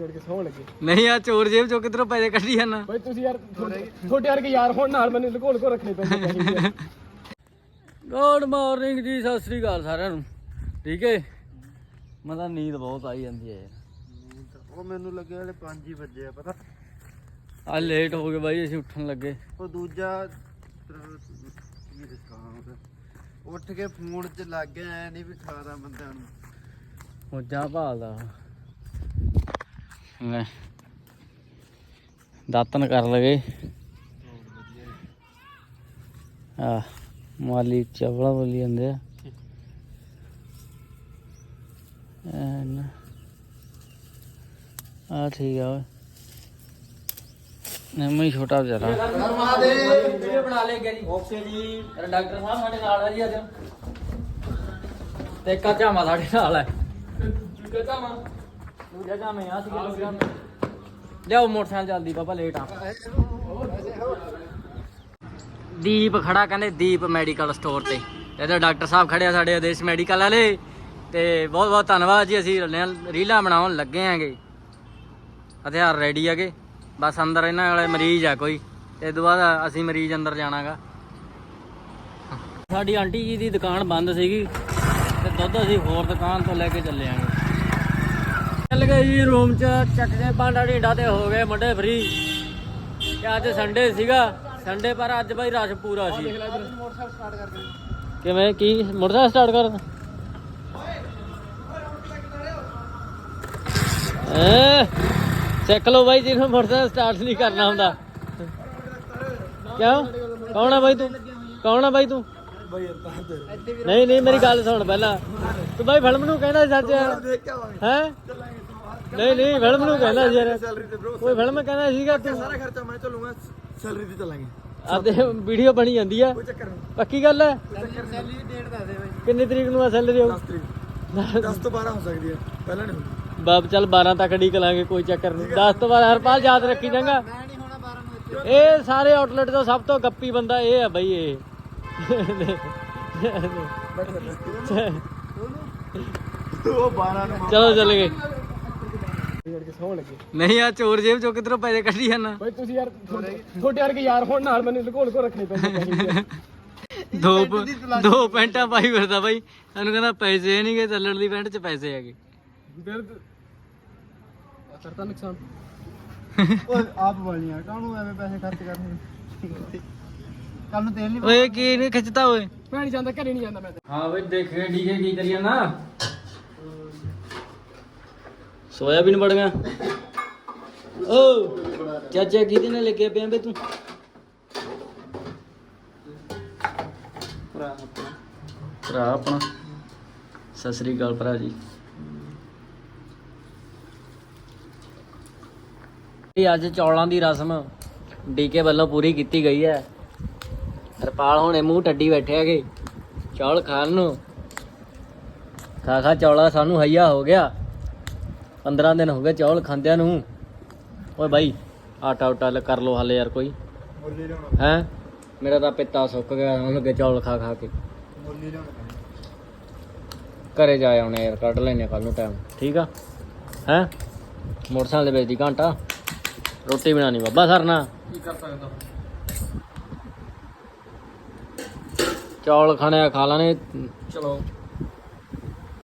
ਜੜ ਕੇ ਸੌਣ ਲੱਗੇ ਨਹੀਂ ਆ ਚੋਰ ਜੇਬ ਚੋਂ ਕਿਧਰੋਂ ਪੈਸੇ ਕੱਢੀ ਜਾਣਾ ਬਈ ਤੁਸੀਂ ਯਾਰ ਤੁਹਾਡੇ ਵਰਗੇ ਯਾਰ ਹੁਣ ਨਾਲ ਮੈਨੂੰ ਲੁਕੋ ਲੁਕੋ ਰੱਖਣੇ ਪੈਂਦੇ। ਗੁੱਡ ਮਾਰਨਿੰਗ ਜੀ ਸਤਿ ਸ੍ਰੀ ਅਕਾਲ ਸਾਰਿਆਂ ਨੂੰ। ਠੀਕ ਹੈ? ਮੈਂ ਤਾਂ ਨੀਂਦ ਬਹੁਤ ਆਈ ਜਾਂਦੀ ਹੈ। ਉਹ ਮੈਨੂੰ ਲੱਗਿਆ ਹਲੇ 5 ਹੀ ਵਜੇ ਆ ਪਤਾ। ਆ ਲੇਟ ਹੋ ਗਏ ਬਾਈ ਅਸੀਂ ਉੱਠਣ ਲੱਗੇ। ਉਹ ਦੂਜਾ ਕੀ ਦੱਸਾਂ। ਉੱਠ ਕੇ ਫੋਨ 'ਚ ਲੱਗ ਗਿਆ ਐ ਨਹੀਂ ਵੀ ਖਾਦਾ ਬੰਦਿਆਂ ਨੂੰ। ਮੋਜਾਂ ਭਾਲਦਾ। ਲੈ। ਦਾਤਨ ਕਰ ਲਗੇ ਆ ਮਾਲੀ ਚਵਲਾ ਬੋਲੀ ਜਾਂਦੇ ਆ। ਐਨ। ਆ ਠੀਕ ਆ ਓਏ। ਨਮਈ ਛੋਟਾ ਜਰਾ ਵੀਡੀਓ ਬਣਾ ਲੈ ਗਿਆ ਜੀ। ਓਕੇ ਜੀ। ਡਾਕਟਰ ਸਾਹਿਬ ਸਾਡੇ ਨਾਲ ਆ ਜੀ ਅੱਜ। ਤੇ ਇੱਕ ਝਾਮਾ ਸਾਡੇ ਨਾਲ ਹੈ ਦੂਜਾ ਝਾਮੇ ਆ ਸੀ ਲਿਆਓ ਮੋਟਰਸਾਈਕਲ ਜਲਦੀ ਬਾਬਾ ਲੇਟ ਆ। ਦੀਪ ਖੜਾ ਕਹਿੰਦੇ ਦੀਪ ਮੈਡੀਕਲ ਸਟੋਰ ਤੇ। ਇਹਦੇ ਡਾਕਟਰ ਸਾਹਿਬ ਖੜੇ ਆ ਸਾਡੇ ਆਦੇਸ਼ ਮੈਡੀਕਲ ਵਾਲੇ। ਤੇ ਬਹੁਤ ਬਹੁਤ ਧੰਨਵਾਦ ਜੀ, ਅਸੀਂ ਰੀਲਾਂ- ਬਣਾਉਣ ਲੱਗੇ ਆਂਗੇ ਹਥਿਆਰ ਰੈਡੀ ਹੈਗੇ। ਬਸ ਅੰਦਰ ਇਹਨਾਂ ਵਾਲੇ ਮਰੀਜ਼ ਆ ਕੋਈ। ਤੇ ਇਹ ਤੋਂ ਬਾਅਦ ਅਸੀਂ ਮਰੀਜ਼ ਅੰਦਰ ਜਾਣਾਗਾ। ਸਾਡੀ ਆਂਟੀ ਜੀ ਦੀ ਦੁਕਾਨ ਬੰਦ ਸੀਗੀ। ਤੇ ਦੁੱਧ ਅਸੀਂ ਹੋਰ ਦੁਕਾਨ ਤੋਂ ਲੈ ਕੇ ਚੱਲੇ ਆਂਗੇ। ਚੱਲ ਗਏ ਜੀ, ਰੂਮ ਚ ਚੱਕ ਕੇ ਭਾਂਡਾ ਢੀਂਡਾ ਤੇ ਹੋ ਗਏ ਮੁੰਡੇ ਫ੍ਰੀ ਤੇ ਅੱਜ ਸੰਡੇ ਸੀਗਾ। ਸੰਡੇ ਪਰ ਅੱਜ ਬਾਈ ਰਸ਼ ਪੂਰਾ ਸੀ। ਕਿਵੇਂ, ਕੀ? ਮੋਟਰਸਾਈਕਲ ਸਟਾਰਟ ਕਰ। ਏ ਸਿੱਖ ਲਓ ਬਾਈ, ਜਿਹਨੂੰ ਮੋਟਰਸਾਈਕਲ ਸਟਾਰਟ ਨਹੀਂ ਕਰਨਾ ਹੁੰਦਾ। ਕਿਉਂ? ਕੌਣ ਆ ਬਾਈ ਤੂੰ? ਕੌਣ ਆ ਬਾਈ ਤੂੰ? ਨਹੀਂ ਨਹੀਂ, ਮੇਰੀ ਗੱਲ ਸੁਣ ਪਹਿਲਾਂ। ਤੂੰ ਬਾਈ ਫਿਲਮ ਨੂੰ ਕਹਿੰਦਾ ਸੀ ਸੱਚ। ਹੈ? ਨਹੀਂ ਨਹੀਂ ਫਿਲਮ ਨੂੰ ਕਹਿੰਦਾ ਸੀ ਯਾਰ। ਕੋਈ ਫਿਲਮ ਕਹਿੰਦਾ ਸੀਗਾ ਤੂੰ ਸਾਰਾ ਖਰਚਾ ਮੈਂ ਚੱਲੂਗਾ ਸੈਲਰੀ ਤੇ ਚੱਲਾਂਗੇ। ਆਦੇ ਵੀਡੀਓ ਬਣੀ ਜਾਂਦੀ ਆ। ਚੱਕਰ ਪੱਕੀ ਗੱਲ ਹੈ ਸੈਲਰੀ ਡੇਟ ਦੱਸ ਦੇ ਬਾਈ। ਕਿੰਨੀ ਤਰੀਕ ਨੂੰ ਆ ਸੈਲਰੀ ਆਉ 10 ਤੋਂ 12 ਹੋ ਸਕਦੀ ਹੈ ਪਹਿਲਾਂ ਨਹੀਂ ਹੁੰਦੀ। ਬਾਬ ਚੱਲ 12 ਤੱਕ ਢੀਕ ਲਾਂਗੇ ਕੋਈ ਚੱਕਰ ਨਹੀਂ। 10 ਤੋਂ ਬਾਅਦ ਹਰਪਾਲ ਯਾਦ ਰੱਖੀ ਜਾਂਗਾ ਮੈਂ ਨਹੀਂ ਹੋਣਾ 12 ਨੂੰ ਇਹ ਸਾਰੇ ਆਊਟਲੈਟ ਤੋਂ ਸਭ ਤੋਂ ਗੱਪੀ ਬੰਦਾ ਇਹ ਆ ਬਈ ਇਹ। ਉਹ 12 ਨੂੰ ਚਲੋ ਚੱਲ ਗਏ। ਜੜ ਕੇ ਸੌਣ ਲੱਗੇ। ਨਹੀਂ ਆ ਚੋਰ ਜੇਬ ਚੋਂ ਕਿਧਰੋਂ ਪੈਸੇ ਕੱਢੀ ਜਾਣਾ ਬਈ ਤੁਸੀਂ ਯਾਰ ਤੁਹਾਡੇ ਵਰਗੇ ਯਾਰ ਹੁਣ ਨਾਲ ਮੈਨੂੰ ਲੁਕੋ ਲੁਕੋ ਰੱਖਣੇ ਪੈਂਦੇ। ਦੋ ਦੋ ਪੈਂਟਾਂ ਪਾਈ ਫਿਰਦਾ ਬਾਈ। ਸਾਨੂੰ ਕਹਿੰਦਾ ਪੈਸੇ ਨਹੀਂਗੇ ਚੱਲਣ ਦੀ ਪੈਂਟ 'ਚ ਪੈਸੇ ਹੈਗੇ। ਫਿਰ ਕਰਤਾ ਨੁਕਸਾਨ। ਉਹ ਆਪ ਵਾਲੀਆਂ ਕਾਹਨੂੰ ਐਵੇਂ ਪੈਸੇ ਖਰਚ ਕਰਨੇ? ਕੱਲ ਨੂੰ ਤੇਲ ਨਹੀਂ ਓਏ ਕੀ ਨਹੀਂ ਖਿੱਚਦਾ ਓਏ? ਮੈਂ ਨਹੀਂ ਜਾਂਦਾ ਘਰੇ ਨਹੀਂ ਜਾਂਦਾ ਮੈਂ ਤਾਂ। ਹਾਂ ਬਈ ਦੇਖੇ ਡੀਕੇ ਕੀ ਕਰੀ ਨਾ ਸੋਇਆਬੀਨ ਬੜ ਗਿਆ। ਓ, ਚਾਚਾ ਕਿਹਦੇ ਨਾਲ ਲੱਗਿਆ ਪਿਆ ਬੇ ਤੂੰ? ਭਰਾ ਆਪਣਾ। ਸਤਿ ਸ੍ਰੀ ਅਕਾਲ ਭਰਾ ਜੀ। ਇਹ ਅੱਜ ਚੌਲਾਂ ਦੀ ਰਸਮ ਡੀਕੇ ਵੱਲੋਂ ਪੂਰੀ ਕੀਤੀ ਗਈ ਹੈ। ਹਰਪਾਲ ਹੁਣੇ ਮੂੰਹ ਟੱਡੀ ਬੈਠੇ ਹੈਗੇ। ਚੌਲ ਖਾਣ ਨੂੰ। ਖਾ ਖਾ ਚੌਲਾ ਸਾਨੂੰ ਹਈਆ ਹੋ ਗਿਆ। 15 ਦਿਨ ਹੋ ਗਏ ਚੌਲ ਖਾਂਦਿਆਂ ਨੂੰ। ਓਏ ਬਾਈ ਆਟਾ ਉਟਾ ਕਰ ਲੋ ਹਾਲੇ ਯਾਰ ਕੋਈ। ਹੈ? ਮੇਰਾ ਤਾਂ ਪਿੱਤਾ ਸੁੱਕ ਗਿਆ ਹੁਣ ਲੱਗੇ ਚੌਲ ਖਾ ਖਾ ਕੇ। ਘਰੇ ਜਾ ਆਉਣੇ ਯਾਰ ਕੱਢ ਲੈਨੇ ਕੱਲ ਨੂੰ ਟਾਈਮ ਠੀਕ ਆ? ਹੈ? ਮੋਟਰਸਾਈਕਲ ਦੇ ਵਿੱਚ ਦੀ ਘੰਟਾ। ਰੋਟੀ ਬਣਾਣੀ ਬਾਬਾ ਸਰਨਾ ਕੀ ਕਰ ਸਕਦਾ ਚੌਲ ਖਾਣੇ ਖਾ ਲਾਣੇ। ਚਲੋ।